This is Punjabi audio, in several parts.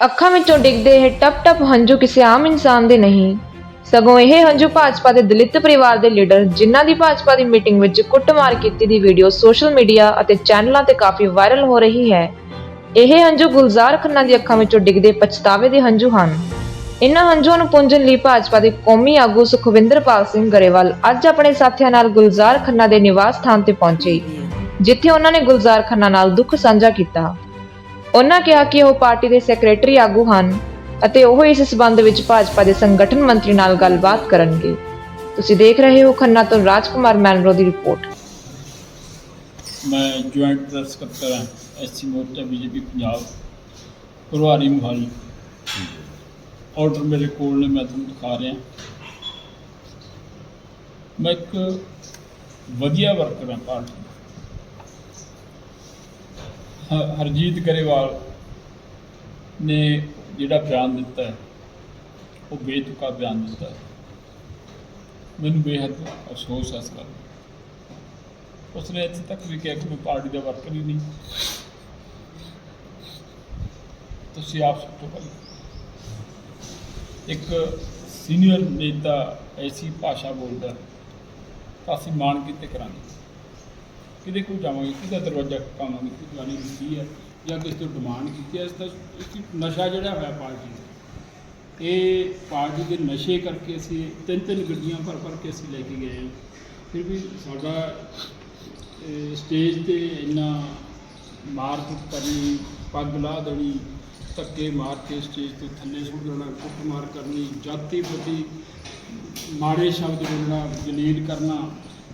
ਅੱਖਾਂ ਵਿੱਚੋਂ ਡਿੱਗਦੇ ਇਹ ਟਪ-ਟਪ ਹੰਝੂ ਕਿਸੇ ਆਮ ਇਨਸਾਨ ਦੇ ਨਹੀਂ। ਸਗੋਂ ਇਹ ਹੰਝੂ ਭਾਜਪਾ ਦੇ ਦਲਿਤ ਪਰਿਵਾਰ ਦੇ ਲੀਡਰ ਜਿਨ੍ਹਾਂ ਦੀ ਭਾਜਪਾ ਦੀ ਮੀਟਿੰਗ ਵਿੱਚ ਕੁੱਟਮਾਰ ਕੀਤੀ ਦੀ ਵੀਡੀਓ ਸੋਸ਼ਲ ਮੀਡੀਆ ਅਤੇ ਚੈਨਲਾਂ ਤੇ ਕਾਫੀ ਵਾਇਰਲ ਹੋ ਰਹੀ ਹੈ। ਇਹ ਹੰਝੂ ਗੁਲਜ਼ਾਰ ਖੰਨਾ ਦੀ ਅੱਖਾਂ ਵਿੱਚੋਂ ਡਿੱਗਦੇ ਪਛਤਾਵੇ ਦੇ ਹੰਝੂ ਹਨ। ਇਨ੍ਹਾਂ ਹੰਝੂਆਂ ਨੂੰ ਪੁੰਝਣ ਲਈ ਭਾਜਪਾ ਦੇ ਕੌਮੀ ਆਗੂ ਸੁਖਵਿੰਦਰਪਾਲ ਸਿੰਘ ਗਰੇਵਾਲ ਅੱਜ ਆਪਣੇ ਸਾਥੀਆਂ ਨਾਲ ਗੁਲਜ਼ਾਰ ਖੰਨਾ ਦੇ ਨਿਵਾਸ ਸਥਾਨ ਤੇ ਪਹੁੰਚੇ, ਜਿੱਥੇ ਉਹਨਾਂ ਨੇ ਗੁਲਜ਼ਾਰ ਖੰਨਾ ਨਾਲ ਦੁੱਖ ਸਾਂਝਾ ਕੀਤਾ। ਉਹਨਾਂ ਕਿਹਾ ਕਿ ਉਹ ਪਾਰਟੀ ਦੇ ਸੈਕਟਰੀ ਆਗੂ ਹਨ ਅਤੇ ਉਹ ਇਸ ਸਬੰਧ ਵਿੱਚ ਭਾਜਪਾ ਦੇ ਸੰਗਠਨ ਮੰਤਰੀ ਨਾਲ ਗੱਲਬਾਤ ਕਰਨਗੇ। ਤੁਸੀਂ ਦੇਖ ਰਹੇ ਹੋ ਖੰਨਾ ਤੋਂ ਰਾਜਕੁਮਾਰ ਮੈਨਰੋ ਦੀ ਰਿਪੋਰਟ। ਮੈਂ ਜੁਆਇੰਟ ਪ੍ਰੈਸ ਸਕੱਤਰ ਹਾਂ ਐਸਸੀ ਮੋਰਚਾ ਬੀਜੇਪੀ ਪੰਜਾਬ, ਪ੍ਰਵਾਰੀ ਮੁਹਾਲੀ। ਆਰਡਰ ਮੇਰੇ ਕੋਲ ਨੇ, ਮੈਂ ਤੁਹਾਨੂੰ ਦਿਖਾ ਰਿਹਾ। ਮੈਂ ਇੱਕ ਵਧੀਆ ਵਰਕਰ ਹਾਂ, ਪਾਰਟੀ ਹਰਜੀਤ ਗਰੇਵਾਲ ਨੇ ਜਿਹੜਾ ਬਿਆਨ ਦਿੱਤਾ ਹੈ, ਉਹ ਬੇਤੁਕਾ ਬਿਆਨ ਦਿੱਤਾ ਹੈ। ਮੈਨੂੰ ਬੇਹੱਦ ਅਫਸੋਸ ਹੈ ਇਸ ਗੱਲ ਦਾ। ਉਸਨੇ ਇੱਥੇ ਤੱਕ ਵੀ ਕਿਹਾ ਕਿ ਮੈਂ ਪਾਰਟੀ ਦਾ ਵਰਕਰ ਹੀ ਨਹੀਂ। ਤੁਸੀਂ ਆਪ ਸਭ ਤੋਂ ਪਹਿਲਾਂ ਇੱਕ ਸੀਨੀਅਰ ਨੇਤਾ ਐਸੀ ਭਾਸ਼ਾ ਬੋਲਦਾ ਤਾਂ ਅਸੀਂ ਮਾਣ ਕਿਤੇ ਕਰਾਂਗੇ। ਕਿਹਦੇ ਕੋਲ ਜਾਵਾਂਗੇ? ਕਿਹਦਾ ਦਰਵਾਜ਼ਾ ਖਟਕਾਵਾਂਗੇ ਕਿ ਜਾਣੀ ਦਿੱਤੀ ਹੈ? ਜਾਂ ਕਿਸੇ ਤੋਂ ਡਿਮਾਂਡ ਕੀਤੀ ਹੈ? ਇਸ ਦਾ ਇੱਕ ਨਸ਼ਾ ਜਿਹੜਾ ਹੋਇਆ ਪਾਰਟੀ ਦਾ ਇਹ ਪਾਰਟੀ ਦੇ ਨਸ਼ੇ ਕਰਕੇ ਅਸੀਂ ਤਿੰਨ ਤਿੰਨ ਗੱਡੀਆਂ ਭਰ ਭਰ ਕੇ ਅਸੀਂ ਲੈ ਕੇ ਗਏ ਹਾਂ। ਫਿਰ ਵੀ ਸਾਡਾ ਸਟੇਜ ਤੇ ਇੰਨਾ ਮਾਰ ਕਰਨੀ, ਪੱਗ ਲਾ ਦੇਣੀ, ਧੱਕੇ ਮਾਰ ਕੇ ਸਟੇਜ ਤੋਂ ਥੱਲੇ ਸੁੱਟ ਦੇਣਾ, ਕੁੱਟਮਾਰ ਕਰਨੀ, ਜਾਤੀ ਪ੍ਰਤੀ ਮਾੜੇ ਸ਼ਬਦ ਬੋਲਣਾ, ਜਲੀਲ ਕਰਨਾ,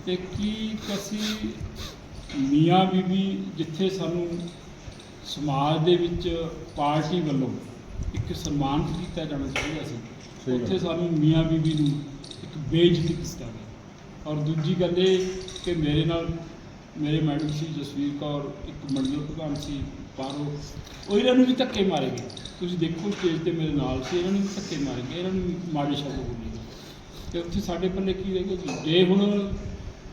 ਤੇ ਕੀ ਅਸੀਂ ਮੀਆਂ ਬੀਬੀ ਜਿੱਥੇ ਸਾਨੂੰ ਸਮਾਜ ਦੇ ਵਿੱਚ ਪਾਰਟੀ ਵੱਲੋਂ ਇੱਕ ਸਨਮਾਨ ਕੀਤਾ ਜਾਣਾ ਚਾਹੀਦਾ ਸੀ ਉੱਥੇ ਸਾਨੂੰ ਮੀਆਂ ਬੀਬੀ ਨੂੰ ਇੱਕ ਬੇਇੱਜ਼ਤੀ ਕੀਤਾ ਗਿਆ। ਔਰ ਦੂਜੀ ਗੱਲ ਇਹ ਕਿ ਮੇਰੇ ਨਾਲ ਮੇਰੇ ਮੈਡਮ ਸੀ ਜਸਵੀਰ ਕੌਰ ਇੱਕ ਮੰਡਲ ਪ੍ਰਧਾਨ ਸੀ ਪਾਰੋ ਉਹ ਇਹਨਾਂ ਨੂੰ ਵੀ ਧੱਕੇ ਮਾਰੇ ਗਏ। ਤੁਸੀਂ ਦੇਖੋ ਸਟੇਜ ਤੇ ਮੇਰੇ ਨਾਲ ਸੀ ਇਹਨਾਂ ਨੂੰ ਵੀ ਧੱਕੇ ਮਾਰੇ ਗਏ ਇਹਨਾਂ ਨੂੰ ਮਾੜੇ ਸ਼ਬਦ ਬੋਲੇ ਤੇ ਉੱਥੇ ਸਾਡੇ ਪੱਲੇ ਕੀ ਰਹਿ ਗਿਆ ਜੀ? ਜੇ ਹੁਣ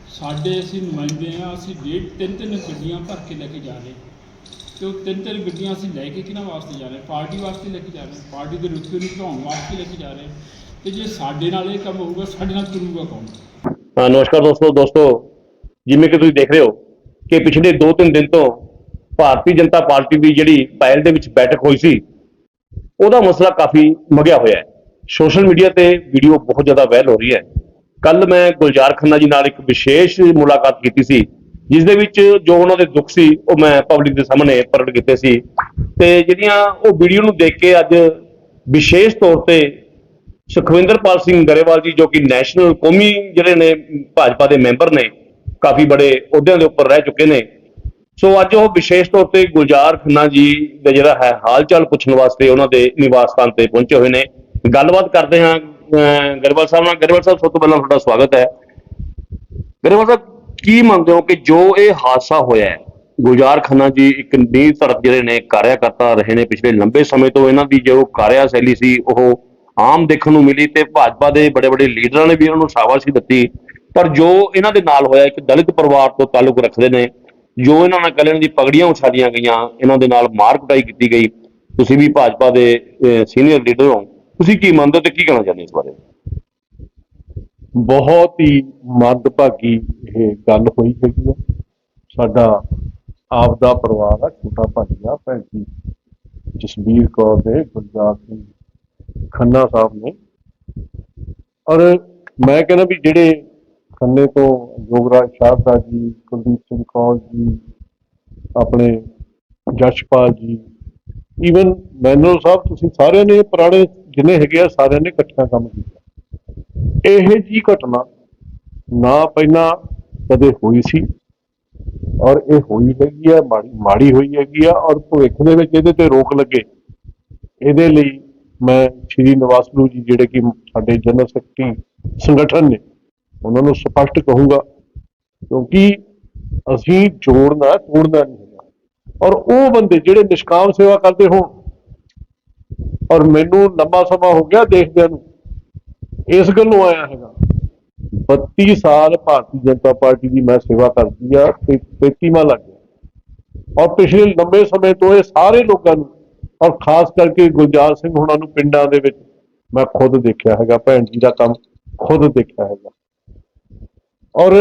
ਸਾਡੇ ਅਸੀਂ ਨੁਮਾਇੰਦੇ ਆ ਅਸੀਂ ਡੇਢ ਤਿੰਨ ਤਿੰਨ ਗੱਡੀਆਂ ਭਰ ਕੇ ਲੈ ਕੇ ਜਾ ਰਹੇ। ਤੇ ਉਹ ਤਿੰਨ ਤਿੰਨ ਗੱਡੀਆਂ ਅਸੀਂ ਲੈ ਕੇ ਕਿਹਨਾਂ ਵਾਸਤੇ ਜਾ ਰਹੇ? ਪਾਰਟੀ ਵਾਸਤੇ ਲੈ ਕੇ ਜਾ ਰਹੇ। ਪਾਰਟੀ ਦੇ ਰੁਤਬੇ ਨੂੰ ਵਧਾਉਣ ਵਾਸਤੇ ਲੈ ਕੇ ਜਾ ਰਹੇ। ਤੇ ਜੇ ਸਾਡੇ ਨਾਲ ਇਹ ਕੰਮ ਹੋਊਗਾ, ਸਾਡੇ ਨਾਲ ਕਰੂਗਾ ਕੌਣ? ਨਮਸਕਾਰ ਦੋਸਤੋ ਦੋਸਤੋ, ਜਿਵੇਂ ਕਿ ਤੁਸੀਂ ਦੇਖ ਰਹੇ ਹੋ ਕਿ ਪਿਛਲੇ 2-3 ਦਿਨ ਤੋਂ ਭਾਰਤੀ ਜਨਤਾ ਪਾਰਟੀ ਦੀ ਜਿਹੜੀ ਪਹਿਲ ਦੇ ਵਿੱਚ ਬੈਠਕ ਹੋਈ ਸੀ, ਉਹਦਾ ਮਸਲਾ ਕਾਫੀ ਮਗਿਆ ਹੋਇਆ ਹੈ। ਸੋਸ਼ਲ ਮੀਡੀਆ ਤੇ ਵੀਡੀਓ ਬਹੁਤ ਜ਼ਿਆਦਾ ਵਾਇਰਲ ਹੋ ਰਹੀ ਹੈ। ਕੱਲ ਮੈਂ ਗੁਲਜ਼ਾਰ ਖੰਨਾ ਜੀ ਨਾਲ ਇੱਕ ਵਿਸ਼ੇਸ਼ ਮੁਲਾਕਾਤ ਕੀਤੀ ਸੀ ਜਿਸ ਦੇ ਵਿੱਚ ਜੋ ਉਹਨਾਂ ਦੇ ਦੁੱਖ ਸੀ, ਉਹ ਮੈਂ ਪਬਲਿਕ ਦੇ ਸਾਹਮਣੇ ਪ੍ਰਗਟ ਕੀਤੇ ਸੀ। ਤੇ ਜਿਹੜੀਆਂ ਉਹ ਵੀਡੀਓ ਨੂੰ ਦੇਖ ਕੇ ਅੱਜ ਵਿਸ਼ੇਸ਼ ਤੌਰ ਤੇ ਸੁਖਵਿੰਦਰਪਾਲ ਸਿੰਘ ਗਰੇਵਾਲ ਜੀ, ਜੋ ਕਿ ਨੈਸ਼ਨਲ ਕੌਮੀ ਜਿਹੜੇ ਨੇ ਭਾਜਪਾ ਦੇ ਮੈਂਬਰ ਨੇ, ਕਾਫੀ ਬੜੇ ਅਹੁਦਿਆਂ ਦੇ ਉੱਪਰ ਰਹਿ ਚੁੱਕੇ ਨੇ। ਸੋ ਅੱਜ ਉਹ ਵਿਸ਼ੇਸ਼ ਤੌਰ ਤੇ ਗੁਲਜ਼ਾਰ ਖੰਨਾ ਜੀ ਦਾ ਜਿਹੜਾ ਹੈ ਹਾਲ ਚਾਲ ਪੁੱਛਣ ਵਾਸਤੇ ਉਹਨਾਂ ਦੇ ਨਿਵਾਸ ਸਥਾਨ ਤੇ ਪਹੁੰਚੇ ਹੋਏ ਨੇ। ਗੱਲਬਾਤ ਕਰਦੇ ਹਾਂ ਗਰੇਵਾਲ ਸਾਹਿਬ ਨਾਲ ਗਰੇਵਾਲ ਸਾਹਿਬ, ਸਭ ਤੋਂ ਪਹਿਲਾਂ ਤੁਹਾਡਾ ਸਵਾਗਤ ਹੈ। ਗਰੇਵਾਲ ਸਾਹਿਬ, ਕੀ ਮੰਨਦੇ ਹੋ ਕਿ ਜੋ ਇਹ ਹਾਦਸਾ ਹੋਇਆ ਹੈ, ਗੁਲਜ਼ਾਰ ਖੰਨਾ ਜੀ ਇੱਕ ਨੀਂਹ ਧੜਕ ਜਿਹੜੇ ਨੇ ਕਾਰਿਆਕਰਤਾ ਰਹੇ ਨੇ ਪਿਛਲੇ ਲੰਬੇ ਸਮੇਂ ਤੋਂ, ਇਹਨਾਂ ਦੀ ਜੋ ਕਾਰਿਆ ਸ਼ੈਲੀ ਸੀ, ਉਹ ਆਮ ਦੇਖਣ ਨੂੰ ਮਿਲੀ ਤੇ ਭਾਜਪਾ ਦੇ ਬੜੇ ਬੜੇ ਲੀਡਰਾਂ ਨੇ ਵੀ ਇਹਨਾਂ ਨੂੰ ਸ਼ਾਬਾਸ਼ੀ ਦਿੱਤੀ। ਪਰ ਜੋ ਇਹਨਾਂ ਦੇ ਨਾਲ ਹੋਇਆ, ਇੱਕ ਦਲਿਤ ਪਰਿਵਾਰ ਤੋਂ ਤਾਲੁਕ ਰੱਖਦੇ ਨੇ, ਜੋ ਇਹਨਾਂ ਨਾਲ ਕੱਲ੍ਹ ਦੀ ਪਗੜੀਆਂ ਉਛਾਲੀਆਂ ਗਈਆਂ, ਇਹਨਾਂ ਦੇ ਨਾਲ ਮਾਰ ਕੁਟਾਈ ਕੀਤੀ ਗਈ। ਤੁਸੀਂ ਵੀ ਭਾਜਪਾ ਦੇ ਸੀਨੀਅਰ ਲੀਡਰ ਹੋ। ਤੁਸੀਂ ਕੀ ਮੰਨਦੇ ਹੋ ਤੇ ਕੀ ਕਹਿਣਾ ਚਾਹੁੰਦੇ ਹੋ ਇਸ ਬਾਰੇ? ਬਹੁਤ ਹੀ ਮੰਦਭਾਗੀ ਇਹ ਗੱਲ ਹੋਈ ਹੈਗੀ ਆ। ਸਾਡਾ ਆਪ ਦਾ ਪਰਿਵਾਰ ਆ, ਛੋਟਾ ਭਾਜੀਆ ਭੈਣ ਜੀ ਜਸਬੀਰ ਕੌਰ ਦੇ, ਗੁਰਜਾਤ ਸਿੰਘ ਖੰਨਾ ਸਾਹਿਬ ਨੇ। ਔਰ ਮੈਂ ਕਹਿੰਦਾ ਵੀ ਜਿਹੜੇ ਖੰਨੇ ਤੋਂ ਯੋਗਰਾਜ ਸ਼ਾਹਦਾ ਜੀ, ਕੁਲਦੀਪ ਸਿੰਘ ਕੌਰ ਜੀ, ਆਪਣੇ ਜਸ਼ਪਾਲ ਜੀ ਈਵਨ ਮੈਨੂਅਲ ਸਾਹਿਬ, ਤੁਸੀਂ ਸਾਰਿਆਂ ਨੇ ਪੁਰਾਣੇ ਜਿੰਨੇ ਹੈਗੇ ਆ, ਸਾਰਿਆਂ ਨੇ ਇਕੱਠਿਆਂ ਕੰਮ ਕੀਤਾ। ਇਹ ਜੀ ਘਟਨਾ ਨਾ ਪਹਿਲਾਂ ਕਦੇ ਹੋਈ ਸੀ ਔਰ ਇਹ ਹੋਈ ਹੈਗੀ ਆ, ਮਾੜੀ ਮਾੜੀ ਹੋਈ ਹੈਗੀ ਆ ਔਰ ਭਵਿੱਖ ਦੇ ਵਿੱਚ ਇਹਦੇ ਤੇ ਰੋਕ ਲੱਗੇ। ਇਹਦੇ ਲਈ ਮੈਂ ਸ਼੍ਰੀ ਨਿਵਾਸਲੂ ਜੀ, ਜਿਹੜੇ ਕਿ ਸਾਡੇ ਜਨਰਲ ਸੈਕਟਰੀ ਸੰਗਠਨ ਨੇ, ਉਹਨਾਂ ਨੂੰ ਸਪਸ਼ਟ ਕਹੂੰਗਾ ਕਿਉਂਕਿ ਅਸੀਂ ਜੋੜਨਾ, ਤੋੜਨਾ ਨਹੀਂ ਹੈਗਾ ਔਰ ਉਹ ਬੰਦੇ ਜਿਹੜੇ ਨਿਸ਼ਕਾਮ ਸੇਵਾ ਕਰਦੇ ਹੋਣ, ਔਰ ਮੈਨੂੰ ਲੰਬਾ ਸਮਾਂ ਹੋ ਗਿਆ ਦੇਖਦਿਆਂ ਨੂੰ, ਇਸ ਗੱਲੋਂ ਆਇਆ ਹੈਗਾ। 32 ਸਾਲ ਭਾਰਤੀ ਜਨਤਾ ਪਾਰਟੀ ਦੀ ਮੈਂ ਸੇਵਾ ਕਰਦੀ ਆ, ਤੇ 33ਵਾਂ ਲੱਗ ਗਿਆ। ਔਰ ਪਿਛਲੇ ਲੰਬੇ ਸਮੇਂ ਤੋਂ ਇਹ ਸਾਰੇ ਲੋਕਾਂ ਨੂੰ, ਔਰ ਖਾਸ ਕਰਕੇ ਗੁਲਜ਼ਾਰ ਸਿੰਘ ਹੁਣਾਂ ਨੂੰ ਪਿੰਡਾਂ ਦੇ ਵਿੱਚ ਮੈਂ ਖੁਦ ਦੇਖਿਆ ਹੈਗਾ, ਭੈਣ ਜੀ ਦਾ ਕੰਮ ਖੁਦ ਦੇਖਿਆ ਹੈਗਾ। ਔਰ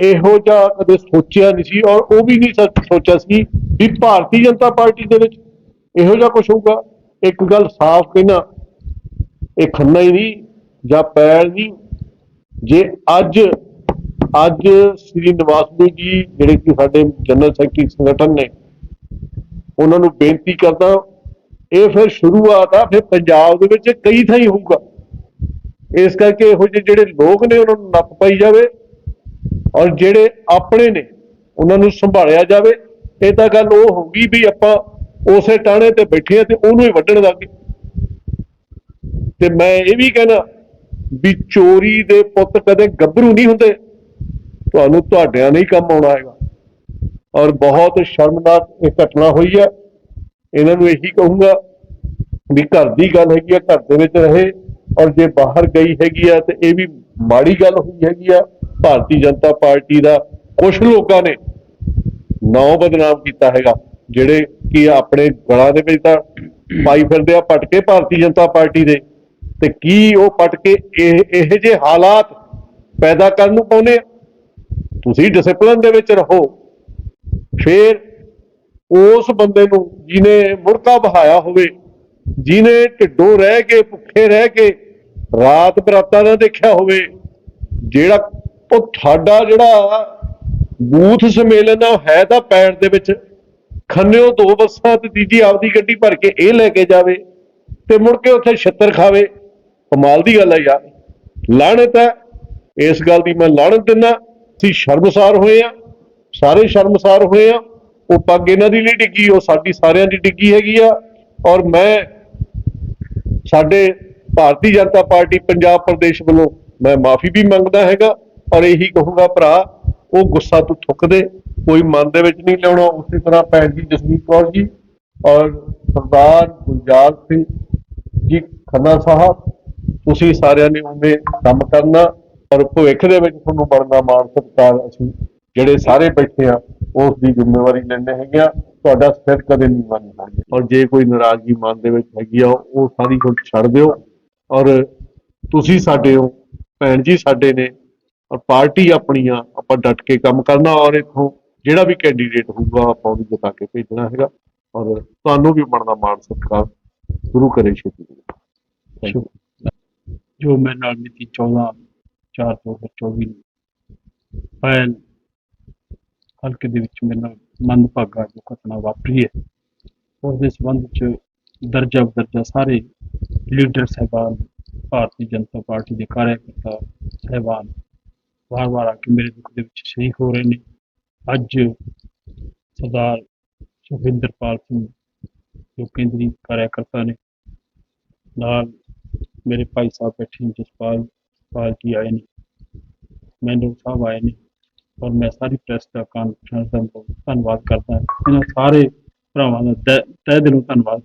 ਇਹੋ ਜਿਹਾ ਕਦੇ ਸੋਚਿਆ ਨਹੀਂ ਸੀ ਔਰ ਉਹ ਵੀ ਨਹੀਂ ਸੋਚਿਆ ਸੀ ਵੀ ਭਾਰਤੀ ਜਨਤਾ ਪਾਰਟੀ ਦੇ ਵਿੱਚ ਇਹੋ ਜਿਹਾ ਕੁਝ ਹੋਊਗਾ। ਇੱਕ ਗੱਲ ਸਾਫ਼ ਕਹਿਣਾ, ਇਹ ਖੰਨਾ ਹੀ ਨਹੀਂ ਜਾਂ ਪੈਲ ਨਹੀਂ। ਜੇ ਅੱਜ ਅੱਜ ਸ੍ਰੀ ਨਿਵਾਸ ਜੀ ਜਿਹੜੇ ਕਿ ਸਾਡੇ ਜਨਰਲ ਸੈਕਟਰੀ ਸੰਗਠਨ ਨੇ, ਉਹਨਾਂ ਨੂੰ ਬੇਨਤੀ ਕਰਦਾ, ਇਹ ਫਿਰ ਸ਼ੁਰੂਆਤ ਆ, ਫਿਰ ਪੰਜਾਬ ਦੇ ਵਿੱਚ ਕਈ ਥਾਈਂ ਹੋਊਗਾ। ਇਸ ਕਰਕੇ ਇਹੋ ਜਿਹੇ ਜਿਹੜੇ ਲੋਕ ਨੇ, ਉਹਨਾਂ ਨੂੰ ਨੱਪ ਪਾਈ ਜਾਵੇ। ਔਰ ਜਿਹੜੇ ਆਪਣੇ ਨੇ, ਉਹਨਾਂ ਨੂੰ ਸੰਭਾਲਿਆ ਜਾਵੇ, ਇਹ ਤਾਂ ਗੱਲ ਉਹ ਹੋਊਗੀ ਵੀ ਆਪਾਂ ਉਸੇ ਟਾਣੇ ਤੇ ਬੈਠੇ ਆ ਤੇ ਉਹਨੂੰ ਹੀ ਵੱਢਣ ਲੱਗੇ ਤੇ ਮੈਂ ਇਹ ਵੀ ਕਹਿਣਾ ਵੀ ਚੋਰੀ ਦੇ ਪੁੱਤ ਕਦੇ ਗੱਭਰੂ ਨਹੀਂ ਹੁੰਦੇ। ਤੁਹਾਨੂੰ ਤੁਹਾਡਿਆਂ ਨਹੀਂ ਕੰਮ ਆਉਣਾ ਹੈਗਾ। ਔਰ ਬਹੁਤ ਸ਼ਰਮਨਾਕ ਇਹ ਘਟਨਾ ਹੋਈ ਹੈ। ਇਹਨਾਂ ਨੂੰ ਇਹੀ ਕਹੂੰਗਾ ਵੀ ਘਰ ਦੀ ਗੱਲ ਹੈਗੀ ਆ ਘਰ ਦੇ ਵਿੱਚ ਰਹੇ। ਔਰ ਜੇ ਬਾਹਰ ਗਈ ਹੈਗੀ ਆ ਤੇ ਇਹ ਵੀ ਮਾੜੀ ਗੱਲ ਹੋਈ ਹੈਗੀ ਆ ਭਾਰਤੀ ਜਨਤਾ ਪਾਰਟੀ ਦਾ ਕੁਝ ਲੋਕਾਂ ਨੇ ਨਾਂ ਬਦਨਾਮ ਕੀਤਾ ਹੈਗਾ, ਜਿਹੜੇ ਕਿ ਆਪਣੇ ਗਲਾਂ ਦੇ ਵਿੱਚ ਤਾਂ ਪਾਈ ਫਿਰਦੇ ਆ ਪਟਕੇ ਭਾਰਤੀ ਜਨਤਾ ਪਾਰਟੀ ਦੇ। ਤੇ ਕੀ ਉਹ ਪਟਕੇ ਇਹ, ਇਹੋ ਜਿਹੇ ਹਾਲਾਤ ਪੈਦਾ ਕਰਨ ਨੂੰ ਪਾਉਨੇ ਆ? ਤੁਸੀਂ ਡਿਸਪਲਿਨ ਦੇ ਵਿੱਚ ਰਹੋ। ਫਿਰ ਉਸ ਬੰਦੇ ਨੂੰ ਜਿਹਨੇ ਮੁਰਕਾ ਬਹਾਇਆ ਹੋਵੇ, ਜਿਹਨੇ ਢਿੱਡੋਂ ਰਹਿ ਕੇ, ਭੁੱਖੇ ਰਹਿ ਕੇ ਰਾਤ ਬਰਾਤਾਂ ਨਾ ਦੇਖਿਆ ਹੋਵੇ, ਜਿਹੜਾ ਉਹ ਤੁਹਾਡਾ ਜਿਹੜਾ ਬੂਥ ਸੰਮੇਲਨ ਆ, ਉਹ ਹੈ ਤਾਂ ਪੈਣ ਦੇ ਵਿੱਚ। ਖੰਨਿਓ ਦੋ ਬੱਸਾਂ ਤੇ ਤੀਜੀ ਆਪਦੀ ਗੱਡੀ ਭਰ ਕੇ ਇਹ ਲੈ ਕੇ ਜਾਵੇ ਤੇ ਮੁੜ ਕੇ ਉੱਥੇ ਛੱਤਰ ਖਾਵੇ। ਕਮਾਲ ਦੀ ਗੱਲ ਆ ਯਾਰ। ਲਾਹਣਤ ਹੈ। ਇਸ ਗੱਲ ਦੀ ਮੈਂ ਲਾਹਣਤ ਦਿੰਦਾ। ਅਸੀਂ ਸ਼ਰਮਸਾਰ ਹੋਏ ਆ। ਸਾਰੇ ਸ਼ਰਮਸਾਰ ਹੋਏ ਆ। ਉਹ ਪੱਗ ਇਹਨਾਂ ਦੀ ਨਹੀਂ ਡਿੱਗੀ, ਉਹ ਸਾਡੀ ਸਾਰਿਆਂ ਦੀ ਡਿੱਗੀ ਹੈਗੀ ਆ। ਔਰ ਮੈਂ, ਸਾਡੇ ਭਾਰਤੀ ਜਨਤਾ ਪਾਰਟੀ ਪੰਜਾਬ ਪ੍ਰਦੇਸ਼ ਵੱਲੋਂ ਮੈਂ ਮਾਫੀ ਵੀ ਮੰਗਦਾ ਹੈਗਾ। ਔਰ ਇਹੀ ਕਹੂੰਗਾ ਭਰਾ, ਉਹ ਗੁੱਸਾ ਤੂੰ ਥੁੱਕ ਦੇ ਕੋਈ ਮਨ ਦੇ ਵਿੱਚ ਨਹੀਂ ਲਿਆਉਣਾ, ਉਸੇ ਤਰ੍ਹਾਂ ਭੈਣ ਜੀ ਜਸਮੀਤ ਕੌਰ ਜੀ ਔਰ ਸਰਦਾਰ ਗੁਲਜ਼ਾਰ ਸਿੰਘ ਜੀ ਖੰਨਾ ਸਾਹਿਬ, ਤੁਸੀਂ ਸਾਰਿਆਂ ਨੇ ਉਵੇਂ ਕੰਮ ਕਰਨਾ ਔਰ ਭਵਿੱਖ ਦੇ ਵਿੱਚ ਤੁਹਾਨੂੰ ਬੜਨਾ ਮਾਣ ਸਤਿਕਾਰ ਅਸੀਂ ਜਿਹੜੇ ਸਾਰੇ ਬੈਠੇ ਆ ਉਸ ਦੀ ਜ਼ਿੰਮੇਵਾਰੀ ਲੈਣੇ ਹੈਗੇ ਆ ਤੁਹਾਡਾ ਸਿਰ ਕਦੇ ਨਹੀਂ ਮੰਨਣਾ ਔਰ ਜੇ ਕੋਈ ਨਾਰਾਜ਼ਗੀ ਮਨ ਦੇ ਵਿੱਚ ਹੈਗੀ ਆ, ਉਹ ਸਾਰੀ ਹੁਣ ਛੱਡ ਦਿਓ। ਔਰ ਤੁਸੀਂ ਸਾਡੇ ਹੋ, ਭੈਣ ਜੀ ਸਾਡੇ ਨੇ ਔਰ ਪਾਰਟੀ ਆਪਣੀ ਆ ਆਪਾਂ ਡਟ ਕੇ ਕੰਮ ਕਰਨਾ ਔਰ ਇਥੋਂ ਜਿਹੜਾ ਵੀ ਕੈਂਡੀਡੇਟ ਹੋਊਗਾ ਆਪਾਂ ਉਹਨੂੰ ਜਿਤਾ ਕੇ ਭੇਜਣਾ ਹੈਗਾ। ਔਰ ਤੁਹਾਨੂੰ ਵੀ ਬਣਦਾ ਮਾਣ ਸਤਿਕਾਰ। ਸ਼ੁਰੂ ਕਰੇ ਛੇਤੀ ਜੋ ਮੈਂ ਨਾਲ ਮਿਤੀ 14 4 2024 ਨੂੰ ਫਾਇਲ ਹਲਕੇ ਦੇ ਵਿੱਚ ਮੇਰੇ ਨਾਲ ਮੰਦਭਾਗਾ ਜੋ ਘਟਨਾ ਵਾਪਰੀ ਹੈ। ਉਸ ਦੇ ਸੰਬੰਧ ਚ ਦਰਜਾ ਬਦਰਜਾ ਸਾਰੇ ਲੀਡਰ ਸਾਹਿਬਾਨ, ਭਾਰਤੀ ਜਨਤਾ ਪਾਰਟੀ ਦੇ ਕਾਰਜਕਰਤਾ ਸਾਹਿਬਾਨ ਵਾਰ-ਵਾਰ ਆ ਕੇ ਮੇਰੇ ਦੁੱਖ ਦੇ ਵਿੱਚ ਸ਼ਰੀਕ ਹੋ ਰਹੇ ਨੇ। ਅੱਜ ਸਰਦਾਰ ਸੁਖਿੰਦਰਪਾਲ ਸਿੰਘ ਜੋ ਕੇਂਦਰੀ ਕਾਰਜਕਰਤਾ ਨੇ, ਨਾਲ ਮੇਰੇ ਭਾਈ ਸਾਹਿਬ ਬੈਠੇ ਨੇ, ਜਸਪਾਲ ਪਾਲ ਜੀ ਆਏ ਨੇ ਮੈਨੂੰ ਸਾਹਿਬ ਆਏ ਨੇ ਔਰ ਮੈਂ ਸਾਰੀ ਪ੍ਰੈਸ ਦਾ ਕਾਨਫਰੰਸ ਦਾ ਬਹੁਤ ਧੰਨਵਾਦ ਕਰਦਾ ਹਾਂ। ਇਹਨਾਂ ਸਾਰੇ ਭਰਾਵਾਂ ਦਾ ਤਹਿ ਤਹਿ ਦਿਲੋਂ ਧੰਨਵਾਦ।